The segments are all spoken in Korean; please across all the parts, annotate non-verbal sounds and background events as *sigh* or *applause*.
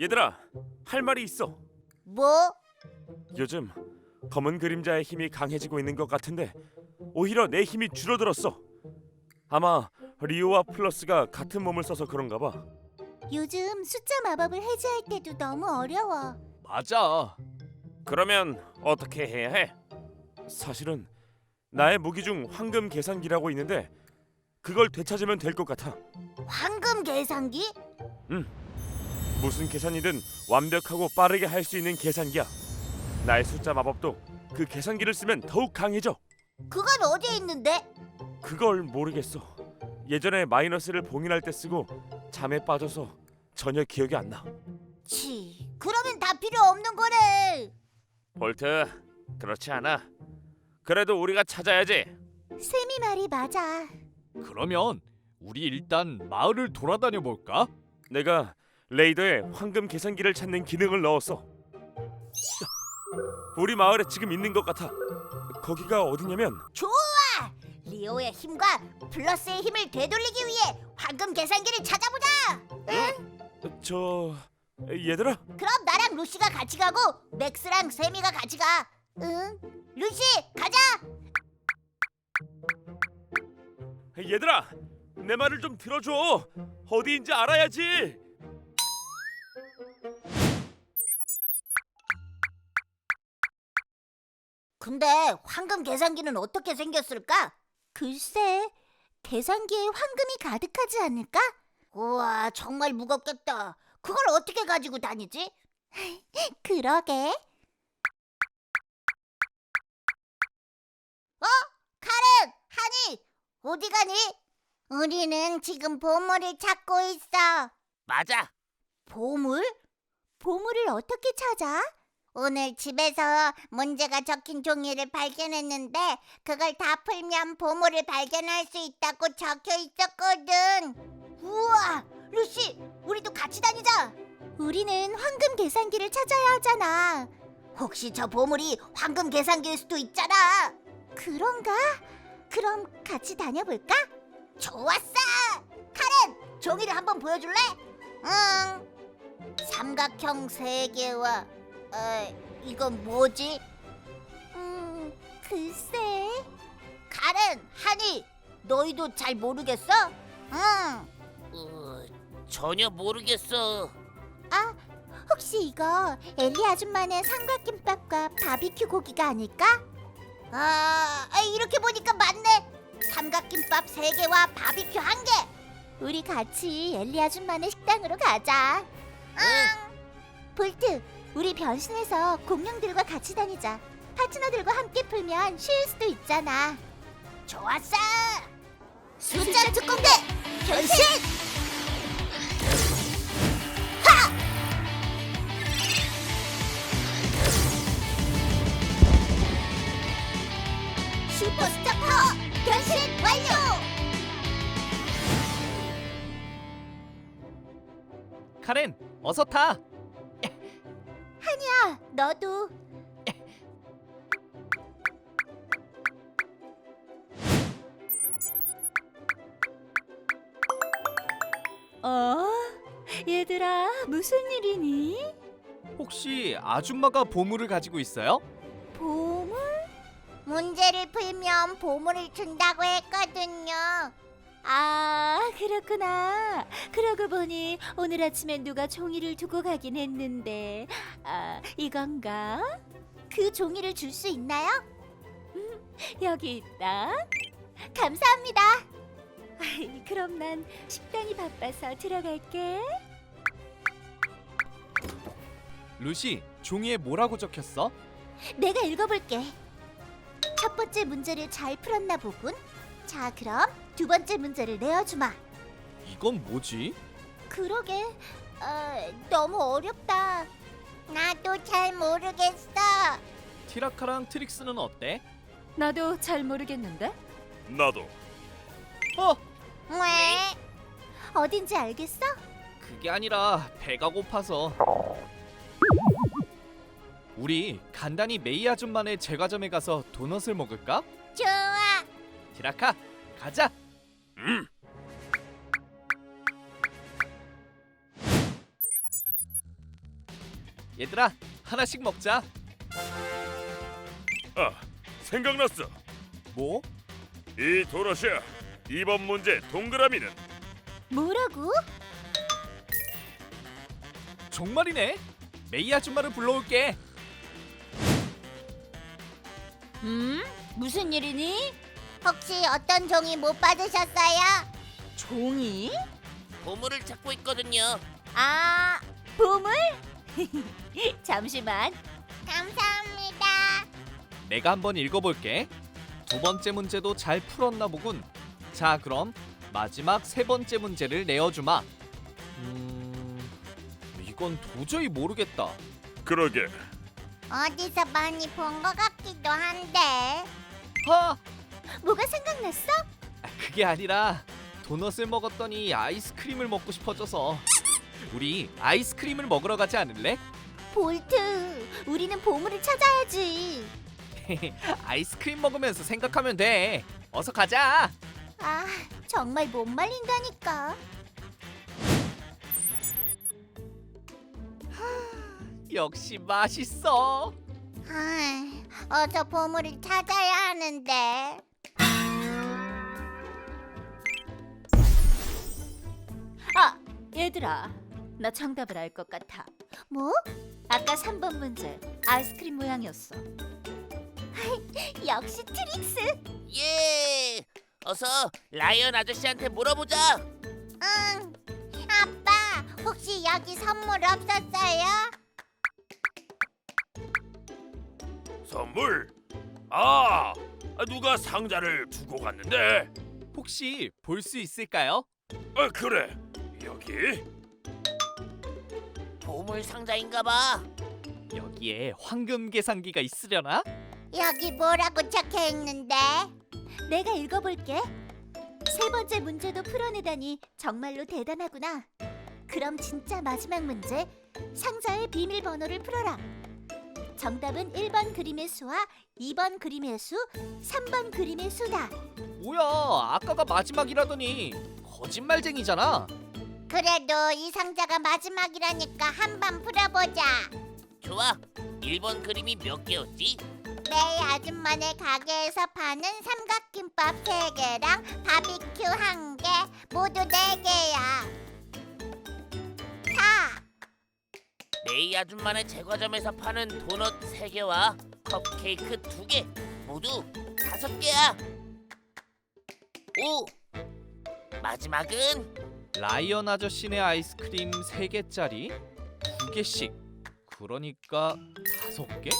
얘들아, 할 말이 있어. 뭐? 요즘 검은 그림자의 힘이 강해지고 있는 것 같은데 오히려 내 힘이 줄어들었어. 아마 리오와 플러스가 같은 몸을 써서 그런가 봐. 요즘 숫자 마법을 해제할 때도 너무 어려워. 맞아. 그러면 어떻게 해야 해? 사실은 나의 무기 중 황금 계산기라고 있는데 그걸 되찾으면 될 것 같아. 황금 계산기? 무슨 계산이든 완벽하고 빠르게 할 수 있는 계산기야. 나의 숫자 마법도 그 계산기를 쓰면 더욱 강해져. 그건 어디에 있는데? 그걸 모르겠어. 예전에 마이너스를 봉인할 때 쓰고 잠에 빠져서 전혀 기억이 안 나. 치, 그러면 다 필요 없는 거네. 볼트, 그렇지 않아. 그래도 우리가 찾아야지. 쌤이 말이 맞아. 그러면 우리 일단 마을을 돌아다녀 볼까? 내가 레이더에 황금 계산기를 찾는 기능을 넣었어. 우리 마을에 지금 있는 것 같아. 거기가 어디냐면 좋아! 리오의 힘과 플러스의 힘을 되돌리기 위해 황금 계산기를 찾아보자. 응? 저 얘들아 그럼 나랑 루시가 같이 가고 맥스랑 세미가 같이 가. 응? 루시, 가자. 얘들아 내 말을 좀 들어줘. 어디인지 알아야지. 근데 황금 계산기는 어떻게 생겼을까? 글쎄, 계산기에 황금이 가득하지 않을까? 우와, 정말 무겁겠다. 그걸 어떻게 가지고 다니지? *laughs* 그러게. 어? 카렌, 하니, 어디 가니? 우리는 지금 보물을 찾고 있어. 맞아. 보물? 보물을 어떻게 찾아? 오늘 집에서 문제가 적힌 종이를 발견했는데 그걸 다 풀면 보물을 발견할 수 있다고 적혀 있었거든. 우와, 루시, 우리도 같이 다니자. 우리는 황금 계산기를 찾아야 하잖아. 혹시 저 보물이 황금 계산기일 수도 있잖아. 그런가? 그럼 같이 다녀볼까? 좋았어. 카렌, 종이를 한번 보여줄래? 응. 삼각형 세 개와 어, 이건 뭐지? 음, 글쎄. 카렌, 하니, 너희도 잘 모르겠어? 응. 어, 전혀 모르겠어. 아, 혹시 이거 엘리 아줌마네 삼각김밥과 바비큐 고기가 아닐까? 아, 아, 이렇게 보니까 맞네. 삼각김밥 세 개와 바비큐 한 개. 우리 같이 엘리 아줌마네 식당으로 가자. 응. 볼트, 우리 변신해서 공룡들과 같이 다니자. 파트너들과 함께 풀면 쉬울 수도 있잖아. 좋았어. 숫자 특공대 변신! 슈퍼스타 파워 변신 완료! 카렌, 어서 타. 야, 너도 어? 얘들아, 무슨 일이니? 혹시 아줌마가 보물을 가지고 있어요? 보물? 문제를 풀면 보물을 준다고 했거든요. 아, 그렇구나. 그러고 보니 오늘 아침에 누가 종이를 두고 가긴 했는데, 아, 이건가? 그 종이를 줄 수 있나요? 여기 있다. 감사합니다. 아이, 그럼 난 식단이 바빠서 들어갈게. 루시, 종이에 뭐라고 적혔어? 내가 읽어볼게. 첫 번째 문제를 잘 풀었나 보군. 자, 그럼 두 번째 문제를 내어주마. 이건 뭐지? 그러게, 어, 너무 어렵다. 나도 잘 모르겠어. 티라카랑 트릭스는 어때? 나도 잘 모르겠는데. 나도. 어, 왜? 어딘지 알겠어? 그게 아니라 배가 고파서. 우리 간단히 메이 아줌마네 제과점에 가서 도넛을 먹을까? 좋아. 티라카, 가자. 음. 얘들아 하나씩 먹자. 아, 생각났어. 뭐? 이 도넛이야. 이번 문제 동그라미는 뭐라고? 정말이네. 메이 아줌마를 불러올게. 음? 무슨 일이니? 혹시 어떤 종이 못 받으셨어요? 종이? 보물을 찾고 있거든요. 아, 보물? *laughs* 잠시만. 감사합니다. 내가 한번 읽어볼게. 두 번째 문제도 잘 풀었나 보군. 자, 그럼 마지막 세 번째 문제를 내어주마. 음, 이건 도저히 모르겠다. 그러게. 어디서 많이 본 것 같기도 한데. 하, 뭐가 생각났어? 아, 그게 아니라 도넛을 먹었더니 아이스크림을 먹고 싶어져서. 우리 아이스크림을 먹으러 가지 않을래? 볼트, 우리는 보물을 찾아야지. *laughs* 아이스크림 먹으면서 생각하면 돼. 어서 가자. 아, 정말 못 말린다니까. 역시 맛있어. 아, 어서 보물을 찾아야 하는데. 얘들아. 나 정답을 알 것 같아. 뭐? 아까 3번 문제 아이스크림 모양이었어. *laughs* 역시 트릭스. 예. 어서 라이언 아저씨한테 물어보자. 응. 아빠, 혹시 여기 선물 없었어요? 선물. 아, 누가 상자를 두고 갔는데? 혹시 볼 수 있을까요? 아, 그래. 여기. 보물 상자인가 봐. 여기에 황금 계산기가 있으려나? 여기 뭐라고 적혀 있는데? 내가 읽어볼게. 세 번째 문제도 풀어내다니 정말로 대단하구나. 그럼 진짜 마지막 문제 상자의 비밀번호를 풀어라. 정답은 1번 그림의 수와 2번 그림의 수, 3번 그림의 수다. 뭐야, 아까가 마지막이라더니 거짓말쟁이잖아. 그래도 이 상자가 마지막이라니까 한 번 풀어보자. 좋아. 1번 그림이 몇 개였지? 매일 아줌마네 가게에서 파는 삼각김밥 세개랑 바비큐 한 개 모두 네개야 다! 메이 아줌마네 제과점에서 파는 도넛 3개와 컵케이크 2개 모두 5개야. 오! 마지막은 라이언 아저씨네 아이스크림 3개짜리 2개씩. 그러니까 5개?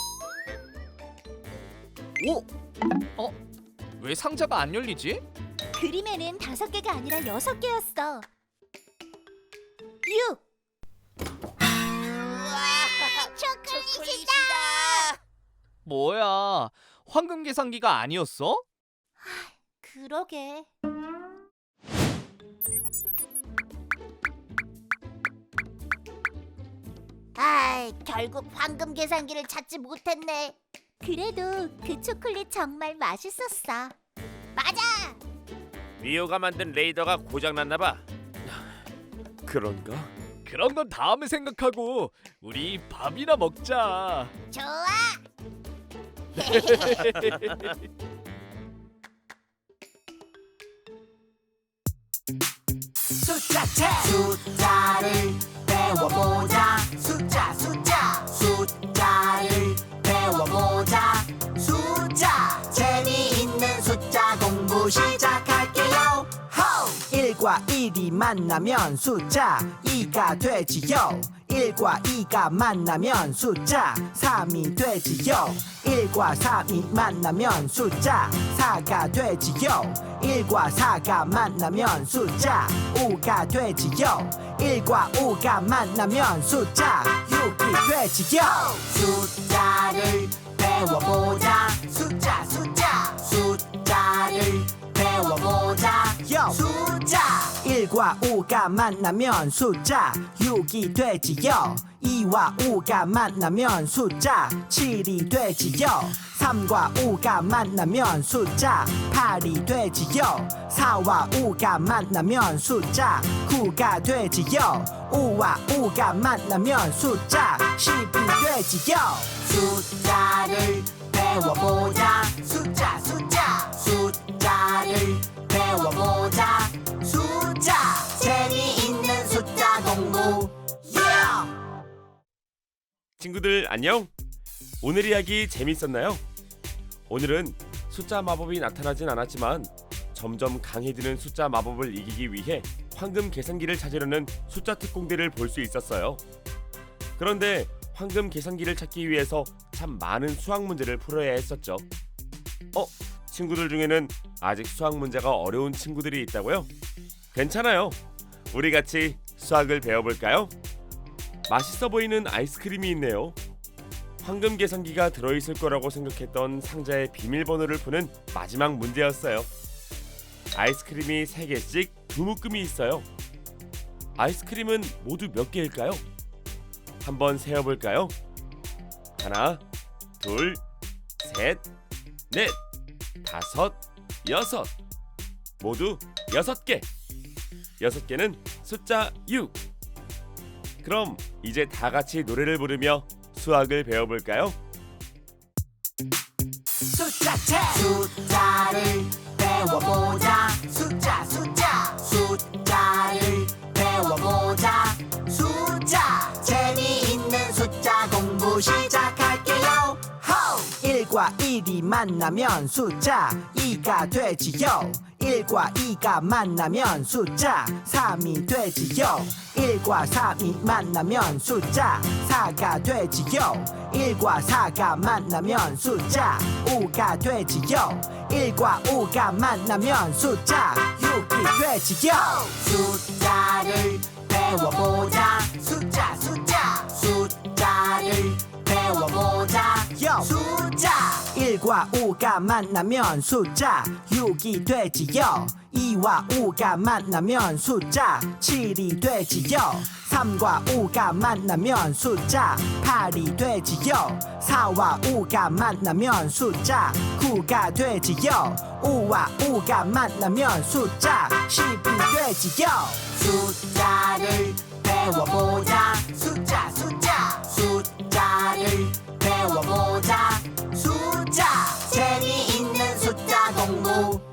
오! 어? 왜 상자가 안 열리지? 그림에는 다섯 개가 아니라 여섯 개였어. 6. 우와! 초콜릿이다! 뭐야? 황금 계산기가 아니었어? 그러게. 아이, 결국 황금 계산기를 찾지 못했네. 그래도 그 초콜릿 정말 맛있었어. 맞아! 리오가 만든 레이더가 고장 났나 봐. 그런가? 그런 건 다음에 생각하고 우리 밥이나 먹자. 좋아! 숫자를 배워보자. 숫자 숫자. 숫자를 배워보자. 숫자. 재미있는 숫자 공부 시작할게요. 호! 1과 1이 만나면 숫자 2가 되지요 1과 2가 만나면 숫자 3이 되지요. 1과 3이 만나면 숫자 4가 되지요. 1과 4가 만나면 숫자 5가 되지요. 1과 5가 만나면 숫자 6이 되지요. 숫자를 배워보자. 숫자 숫자 숫자 숫자. 1과 5가 만나면 숫자. 6이 되지요. 2와 5가 만나면 숫자. 7이 되지요. 3과 5가 만나면 숫자. 8이 되지요. 4와 5가 만나면 숫자. 9가 되지요. 5와 5가 만나면 숫자. 10이 되지요. 숫자를 배워보자. 숫자 숫자. 숫자를 배워보자 숫자 재미있는 숫자 공부! 친구들 안녕. 오늘 이야기 재밌었나요? 오늘은 숫자 마법이 나타나진 않았지만 점점 강해지는 숫자 마법을 이기기 위해 황금 계산기를 찾으려는 숫자 특공대를 볼 수 있었어요. 그런데 황금 계산기를 찾기 위해서 참 많은 수학 문제를 풀어야 했었죠. 어, 친구들 중에는 아직 수학 문제가 어려운 친구들이 있다고요? 괜찮아요. 우리 같이 수학을 배워볼까요? 맛있어 보이는 아이스크림이 있네요. 황금 계산기가 들어있을 거라고 생각했던 상자의 비밀번호를 푸는 마지막 문제였어요. 아이스크림이 3개씩 두 묶음이 있어요. 아이스크림은 모두 몇 개일까요? 한번 세어볼까요? 하나, 둘, 셋, 넷, 다섯, 여섯. 모두 여섯 개. 여섯 개는 숫자 6. 그럼 이제 다 같이 노래를 부르며 수학을 배워볼까요? 숫자 책 숫자를 배워보자 숫자 숫자 숫자를 배워보자 숫자 재미있는 숫자 공부 호! 1과 1이 만나면 숫자 2가 되지요. 1과 2가 만나면 숫자 3이 되지요. 1과 3이 만나면 숫자 4가 되지요. 1과 4가 만나면 숫자 5가 되지요. 1과 5가 만나면 숫자 6이 되지요. 숫자를 배워보자. 숫자 숫자. 숫자를 배워보자. 숫자 1과 5가 만나면 숫자 6이 되지요. 2와 5가 만나면 숫자 7이 되지요. 3과 5가 만나면 숫자 8이 되지요. 4와 5가 만나면 숫자 9가 되지요. 5와 5가 만나면 숫자 10이 되지요. 숫자를 배워보자. 숫자 숫자. 숫자를 배워보자 숫자 재미있는 숫자 공부.